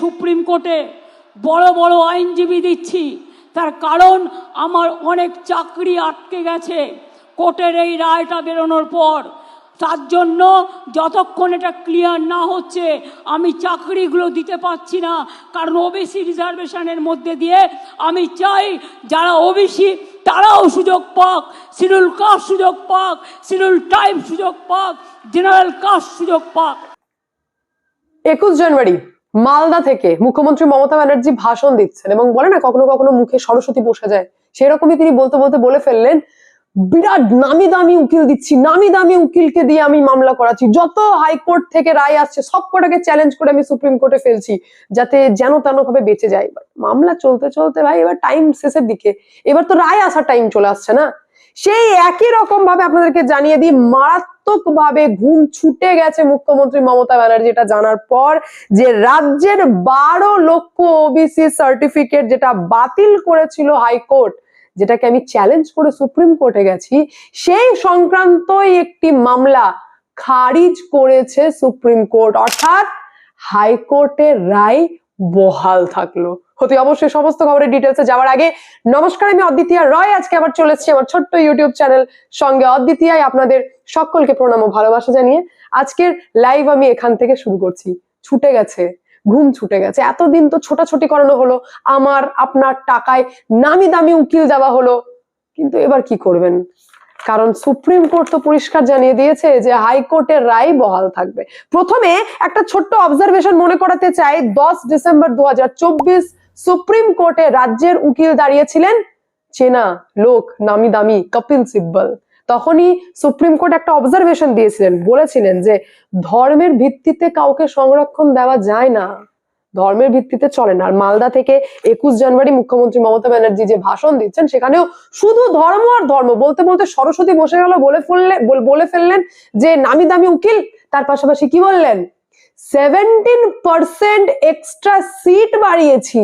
Supreme কোর্টে বড় বড় আইনজীবী দিচ্ছি। তার কারণ আমার অনেক চাকরি আটকে গেছে। কোর্টের এই রায়টা বেরোনোর পর। তার জন্য যতক্ষণ এটা ক্লিয়ার না হচ্ছে, আমি চাকরিগুলো দিতে পারছি না। কারণ ওবিসি রিজার্ভেশনের মধ্যে দিয়ে আমি চাই যারা ওবিসি তারাও সুযোগ পাক। শিডিউল কাস্ট সুযোগ পাক। শিডিউল টাইম সুযোগ পাক। জেনারেল কাস্ট সুযোগ পাক। একুশ জানুয়ারি মালদা থেকে মুখ্যমন্ত্রী মমতা ব্যানার্জি ভাষণ দিচ্ছেন এবং বলে না, কখনো কখনো মুখে সরস্বতী বসে যায়। সেরকমই তিনি বলতে বলতে বলে ফেললেন, বিরাট নামি দামি উকিল দিচ্ছি, নামি দামি উকিলকে দিয়ে আমি মামলা করাচ্ছি। যত হাইকোর্ট থেকে রায় আসছে, সব কটাকে চ্যালেঞ্জ করে আমি সুপ্রিম কোর্টে ফেলছি, যাতে যেন তেন ভাবে বেঁচে যায়। মামলা চলতে চলতে ভাই, এবার টাইম শেষের দিকে। এবার তো রায় আসার টাইম চলে আসছে না? সেই একই রকম ভাবে আপনাদেরকে জানিয়ে দিই মারাত্মক ভাবে ঘুম ছুটে গেছে মুখ্যমন্ত্রী মমতা ব্যানার্জি, এটা জানার পর যে রাজ্যের বারো লক্ষ ওবিসি সার্টিফিকেট যেটা বাতিল করেছিল হাইকোর্ট, যেটাকে আমি চ্যালেঞ্জ করে সুপ্রিম কোর্টে গেছি, সেই সংক্রান্তই একটি মামলা খারিজ করেছে সুপ্রিম কোর্ট। অর্থাৎ হাইকোর্টের রায় বহাল থাকল। হতে অবশ্যই সমস্ত খবরের ডিটেলসে যাওয়ার আগে নমস্কার, আমি অদ্বিতীয়া রয়। আজকে আবার চলে এসেছি আমার ছোট্ট ইউটিউব চ্যানেল সঙ্গে অদ্বিতীয়ায় আপনাদের সকলকে প্রণাম ও ভালোবাসা জানিয়ে। আজকের লাইভ আমি এখান থেকে শুরু করছি। ছুটে গেছে, ঘুম ছুটে গেছে। এতদিন তো ছোটাছুটি করানো হলো, আমার, আপনার টাকায় নামি দামি উকিল দেওয়া হলো। কিন্তু এবার কি করবেন? কারণ সুপ্রিম কোর্ট তো পরিষ্কার জানিয়ে দিয়েছে যে হাইকোর্টের রায় বহাল থাকবে। প্রথমে একটা ছোট্ট অবজারভেশন মনে করাতে চাই। দশ ডিসেম্বর দু হাজার চব্বিশ সুপ্রিম কোর্টে রাজ্যের উকিল দাঁড়িয়েছিলেন। চেনা লোক, নামি দামি, কপিল সিব্বল। তখনই সুপ্রিম কোর্ট একটা অবজারভেশন দিয়েছিলেন। বলেছিলেন যে, ধর্মের ভিত্তিতে কাউকে সংরক্ষণ দেওয়া যায় না। ধর্মের ভিত্তিতে চলে না। আর মালদা থেকে একুশ জানুয়ারি মুখ্যমন্ত্রী মমতা ব্যানার্জি যে ভাষণ দিচ্ছেন, সেখানেও শুধু ধর্ম আর ধর্ম। বলতে বলতে সরস্বতী বসে গেল, বলে ফেললে, বলে ফেললেন যে, নামি দামি উকিল, তার পাশাপাশি কি বললেন? সেভেন্টিন পার্সেন্ট এক্সট্রা সিট বাড়িয়েছি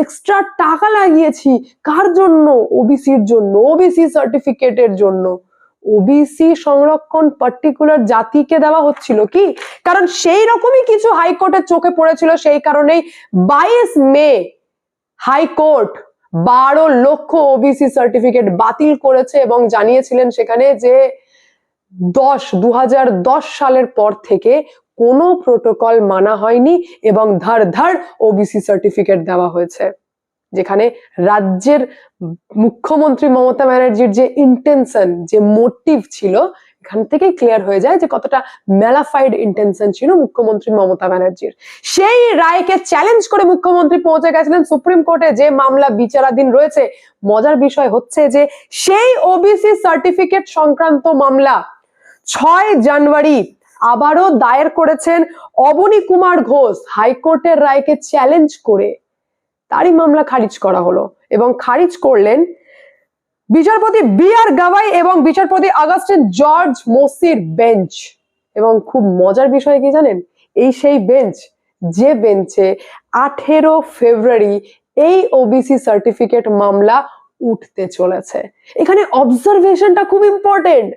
এক্সট্রা টাকা লাগিয়েছি। কার জন্য? ওবিসির জন্য ওবিসি সার্টিফিকেটের জন্য। ওবিসি সংরক্ষণ পার্টিকুলার জাতিকে দেওয়া হচ্ছিল কি? কারণ সেই রকমই কিছু হাইকোর্টের চোখে পড়েছিল, সেই কারণেই বাইশ মে হাইকোর্ট বারো লক্ষ ওবিসি সার্টিফিকেট বাতিল করেছে এবং জানিয়েছিলেন সেখানে যে দশ দু সালের পর থেকে কোনো প্রোটোকল মানা হয়নি এবং ধার ধার ওবিসি সার্টিফিকেট দেওয়া হয়েছে। যেখানে রাজ্যের মুখ্যমন্ত্রী মমতা ব্যানার্জির যে ইন্টেনশন যে মোটিভ ছিল, এখান থেকেই ক্লিয়ার হয়ে যায় যে কতটা মেলাফাইড ইন্টেনশন ছিল মুখ্যমন্ত্রী মমতা ব্যানার্জির। সেই রায়কে চ্যালেঞ্জ করে মুখ্যমন্ত্রী পৌঁছে গেছিলেন সুপ্রিম কোর্টে, যে মামলা বিচারাধীন রয়েছে। মজার বিষয় হচ্ছে যে সেই ওবিসি সার্টিফিকেট সংক্রান্ত মামলা ছয় জানুয়ারি আবারও দায়ের করেছেন অবনী কুমার ঘোষ হাইকোর্টের রায়কে চ্যালেঞ্জ করে। তারই মামলা খারিজ করা হলো এবং খারিজ করলেন বিচারপতি বি আর গাওয়াই এবং বিচারপতি আগস্টিন জর্জ মোসির বেঞ্চ। এবং খুব মজার বিষয় কি জানেন? এই সেই বেঞ্চ, যে বেঞ্চে আঠেরো ফেব্রুয়ারি এই ওবিসি সার্টিফিকেট মামলা উঠতে চলেছে। এখানে অবজারভেশনটা খুব ইম্পর্টেন্ট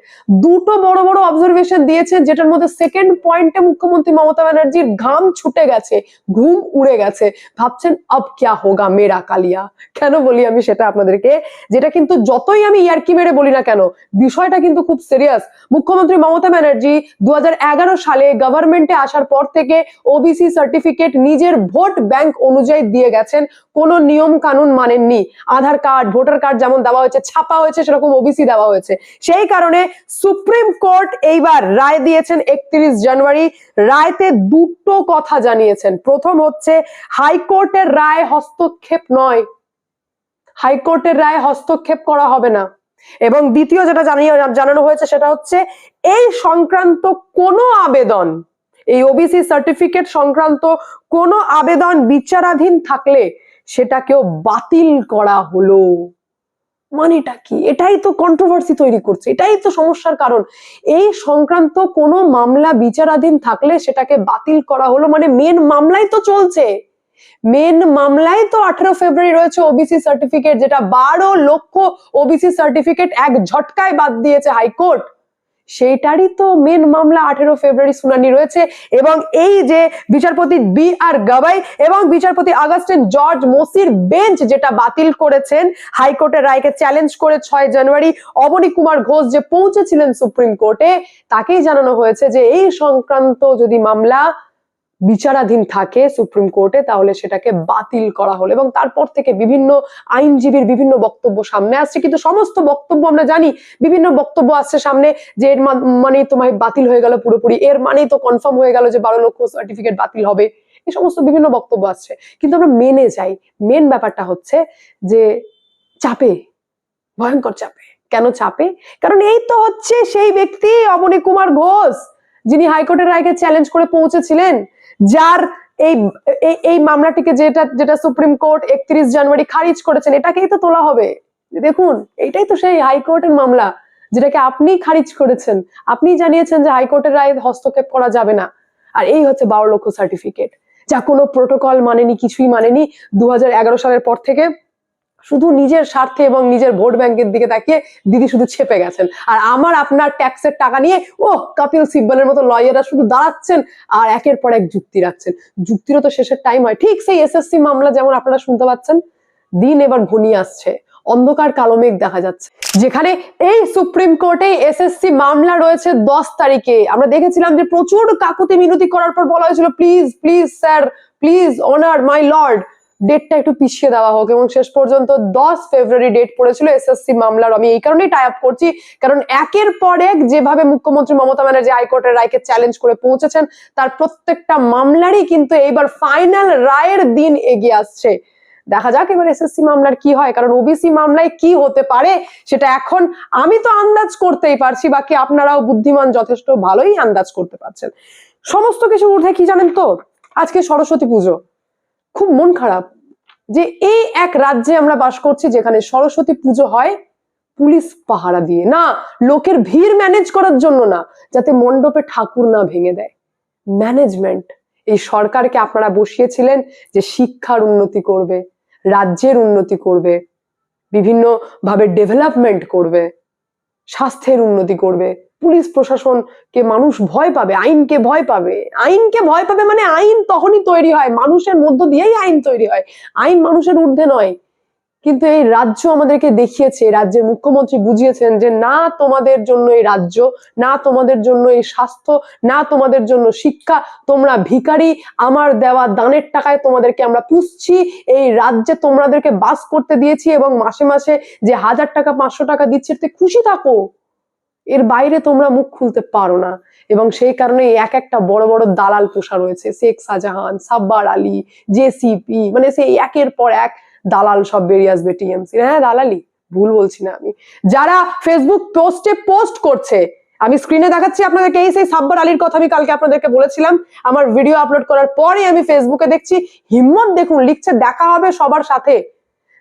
দুটো বড় বড় অবজারভেশন দিয়েছেন যেটার মধ্যে সেকেন্ড পয়েন্টে মুখ্যমন্ত্রী মমতা ব্যানার্জির ঘাম ছুটে গেছে, ঘুম উড়ে গেছে। ভাবছেন, আব ক্যা হোগা মেরা কালিয়া? কেন বলি আমি সেটা আপনাদেরকে? যেটা কিন্তু যতই আমি ইয়ার্কি মেরে বলি না কেন, বিষয়টা কিন্তু খুব সিরিয়াস মুখ্যমন্ত্রী মমতা ব্যানার্জি দু হাজার এগারো সালে গভর্নমেন্টে আসার পর থেকে ওবিসি সার্টিফিকেট নিজের ভোট ব্যাংক অনুযায়ী দিয়ে গেছেন। কোনো নিয়ম কানুন মানেননি। আধার কার্ড, ভোটার কার্ড যেমন দেওয়া হয়েছে, ছাপা হয়েছে, সেরকম ওবিসি দেওয়া হয়েছে। সেই কারণে সুপ্রিম কোর্ট এইবার রায় দিয়েছেন একত্রিশ জানুয়ারি। রায়তে দুটো কথা জানিয়েছেন। প্রথম হচ্ছে, হাইকোর্টের রায় হস্তক্ষেপ নয়। হাইকোর্টের রায় হস্তক্ষেপ করা হবে না। এবং দ্বিতীয় যেটা জানিয়ে, জানানো হয়েছে সেটা হচ্ছে, এই সংক্রান্ত কোনো আবেদন, এই ওবিসি সার্টিফিকেট সংক্রান্ত কোনো আবেদন বিচারাধীন থাকলে সেটাকেও বাতিল করা হলো। মানেটা কি? এটাই তো কন্ট্রোভার্সি তৈরি করছে। এটাই তো সমস্যার কারণ। এই সংক্রান্ত কোনো মামলা বিচারাধীন থাকলে সেটাকে বাতিল করা হলো। মানে মেন মামলাই তো চলছে। মেন মামলায় তো আঠারো ফেব্রুয়ারি রয়েছে ওবিসি সার্টিফিকেট যেটা বারো লক্ষ ওবিসি সার্টিফিকেট এক ঝটকায় বাদ দিয়েছে হাইকোর্ট। সেইটারই তো মেন মামলা আঠেরো ফেব্রুয়ারি শুনানি রয়েছে এবং এই যে বিচারপতি বি আর গাবাই এবং বিচারপতি আগস্টের জর্জ মসির বেঞ্চ যেটা বাতিল করেছেন, হাইকোর্টের রায়কে চ্যালেঞ্জ করে ছয় জানুয়ারি, অবনী কুমার ঘোষ যে পৌঁছেছিলেন সুপ্রিম কোর্টে, তাকেই জানানো হয়েছে যে এই সংক্রান্ত যদি মামলা বিচারাধীন থাকে সুপ্রিম কোর্টে, তাহলে সেটাকে বাতিল করা হলো এবং তারপর থেকে বিভিন্ন আইনজীবীর বিভিন্ন বক্তব্য সামনে আসছে। কিন্তু সমস্ত বক্তব্য আমরা জানি, বিভিন্ন বক্তব্য আসছে সামনে যে এর মা- মানেই তোমার বাতিল হয়ে গেল পুরোপুরি, এর মানেই তো কনফার্ম হয়ে গেল যে বারো লক্ষ সার্টিফিকেট বাতিল হবে। এই সমস্ত বিভিন্ন বক্তব্য আসছে। কিন্তু আমরা মেনে যাই। মেন ব্যাপারটা হচ্ছে যে চাপে, ভয়ঙ্কর চাপে। কেন চাপে? কারণ এই তো হচ্ছে সেই ব্যক্তি অবনী কুমার ঘোষ। যিনি হাইকোর্টের রায়কে চ্যালেঞ্জ করে পৌঁছেছিলেন, যার এই, এই- মামলাটিকে যেটা যেটা সুপ্রিম কোর্ট একত্রিশ জানুয়ারি খারিজ করেছেন, এটাকেই তো তোলা হবে। দেখুন, এটাই তো সেই হাইকোর্টের মামলা, যেটাকে আপনি খারিজ করেছেন। আপনি জানিয়েছেন যে হাইকোর্টের রায় হস্তক্ষেপ করা যাবে না। আর এই হচ্ছে বারো লক্ষ সার্টিফিকেট যা কোনো প্রোটোকল মানেনি, কিছুই মানেনি দু হাজার এগারো সালের পর থেকে শুধু নিজের স্বার্থে এবং নিজের ভোট ব্যাংকের দিকে তাকিয়ে দিদি শুধু ছেপে গেছেন। আর আমার আপনার ট্যাক্সের টাকা নিয়ে ও কপিল সিব্বলের মতো লয়াররা শুধু দাঁড়াচ্ছেন আর একের পর এক যুক্তি রাখছেন। যুক্তিরও তো শেষের টাইম হয়। ঠিক সেই এসএসসি মামলা যেমন আপনারা শুনতে পাচ্ছেন, দিন এবার ঘনিয়ে আসছে। অন্ধকার কালো মেঘ দেখা যাচ্ছে। যেখানে এই সুপ্রিম কোর্টে এসএসসি মামলা রয়েছে দশ তারিখে। আমরা দেখেছিলাম যে প্রচুর কাকুতি মিনতি করার পর বলা হয়েছিল please please sir please honour my lord ডেটটা একটু পিছিয়ে দেওয়া হোক এবং শেষ পর্যন্ত দশ ফেব্রুয়ারি ডেট পড়েছিল এসএসসি মামলার। আমি এই কারণেই টাই আপ করছি, কারণ একের পর এক যেভাবে মুখ্যমন্ত্রী মমতা ব্যানার্জি হাইকোর্টের রায়কে চ্যালেঞ্জ করে পৌঁছেছেন, তার প্রত্যেকটা মামলারই কিন্তু এইবার ফাইনাল রায়ের দিন এগিয়ে আসছে। দেখা যাক এবার এসএসসি মামলার কি হয়, কারণ ওবিসি মামলায় কি হতে পারে সেটা এখন আমি তো আন্দাজ করতেই পারছি, বাকি আপনারাও বুদ্ধিমান যথেষ্ট ভালোই আন্দাজ করতে পারছেন। সমস্ত কিছু ঊর্ধ্বে কি জানেন তো? আজকে সরস্বতী পুজো। খুব মন খারাপ যে এই এক রাজ্যে আমরা বাস করছি যেখানে সরস্বতী পুজো হয় পুলিশ পাহারা দিয়ে। না, লোকের ভিড় ম্যানেজ করার জন্য না, যাতে মণ্ডপে ঠাকুর না ভেঙে দেয়। ম্যানেজমেন্ট এই সরকারকে আপনারা বসিয়েছিলেন যে শিক্ষার উন্নতি করবে, রাজ্যের উন্নতি করবে বিভিন্ন ভাবে ডেভেলপমেন্ট করবে, স্বাস্থ্যের উন্নতি করবে। পুলিশ প্রশাসনকে মানুষ ভয় পাবে, আইনকে ভয় পাবে। আইনকে ভয় পাবে মানে আইন তখনই তৈরি হয়, মানুষের মধ্য দিয়েই আইন তৈরি হয়। আইন মানুষের ঊর্ধ্বে নয়। কিন্তু এই রাজ্য আমাদেরকে দেখিয়েছে, রাজ্যের মুখ্যমন্ত্রী বুঝিয়েছেন যে না তোমাদের জন্য এই রাজ্য, না তোমাদের জন্য এই স্বাস্থ্য, না তোমাদের জন্য শিক্ষা, তোমরা ভিখারি, আমার দেওয়া দানের টাকায় তোমাদেরকে আমরা পুষছি, এই রাজ্যে তোমাদেরকে বাস করতে দিয়েছি এবং মাসে মাসে যে হাজার টাকা, পাঁচশো টাকা দিচ্ছে খুশি থাকো। এর বাইরে তোমরা মুখ খুলতে পারো না। এবং সেই কারণে এক একটা বড় বড় দালাল পোষা রয়েছে, শেখ শাহজাহান, সাব্বার আলী, জেসিপি মানে সেই একের পর এক দালাল সব বেরিয়ে আসবে টিএমসি হ্যাঁ দালালি, ভুল বলছি না আমি। যারা ফেসবুক পোস্টে পোস্ট করছে, আমি স্ক্রিনে দেখাচ্ছি আপনাদেরকে, এই সেই সাব্বার আলীর কথা আমি কালকে আপনাদেরকে বলেছিলাম। আমার ভিডিও আপলোড করার পরে আমি ফেসবুকে দেখছি, হিম্মত দেখুন, লিখছে দেখা হবে সবার সাথে।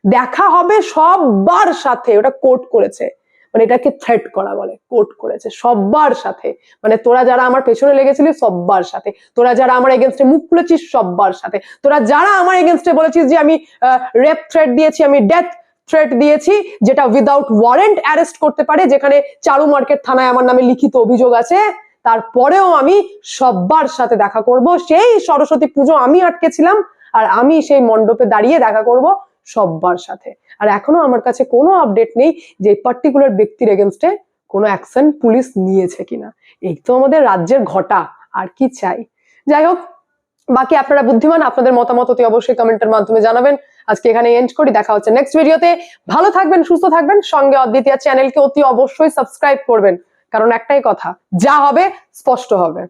দেখা হবে সবার সাথে, ওটা কোট করেছে। মানে এটাকে থ্রেট করা বলে কোট করেছে সবার সাথে। মানে তোরা যারা আমার পেছনে লেগেছিলি সব্বার সাথে। তোরা যারা আমার এগেনস্টে মুখ খুলেছিস সব্বার সাথে। তোরা যারা আমার এগেনস্টে বলেছিস যে আমি রেপ থ্রেট দিয়েছি, আমি ডেথ থ্রেট দিয়েছি, যেটা উইদাউট ওয়ারেন্ট অ্যারেস্ট করতে পারে, যেখানে চারু মার্কেট থানায় আমার নামে লিখিত অভিযোগ আছে, তারপরেও আমি সব্বার সাথে দেখা করব। সেই সরস্বতী পুজো আমি আটকেছিলাম, আর আমি সেই মণ্ডপে দাঁড়িয়ে দেখা করব। সব্বার সাথে। আর এখনও আমার কাছে কোনো আপডেট নেই যে পার্টিকুলার ব্যক্তির এগেনস্টে কোনো অ্যাকশন পুলিশ নিয়েছে কিনা। এই তো আমাদের রাজ্যের ঘটা, আর কি চাই? যাই হোক, বাকি আপনারা বুদ্ধিমান, আপনাদের মতামত অতি অবশ্যই কমেন্টের মাধ্যমে জানাবেন। আজকে এখানে এন্ড করি, দেখা হচ্ছে নেক্সট ভিডিওতে ভালো থাকবেন, সুস্থ থাকবেন, সঙ্গে অদ্বিতীয় চ্যানেলকে অতি অবশ্যই সাবস্ক্রাইব করবেন। কারণ একটাই কথা, যা হবে, স্পষ্ট হবে।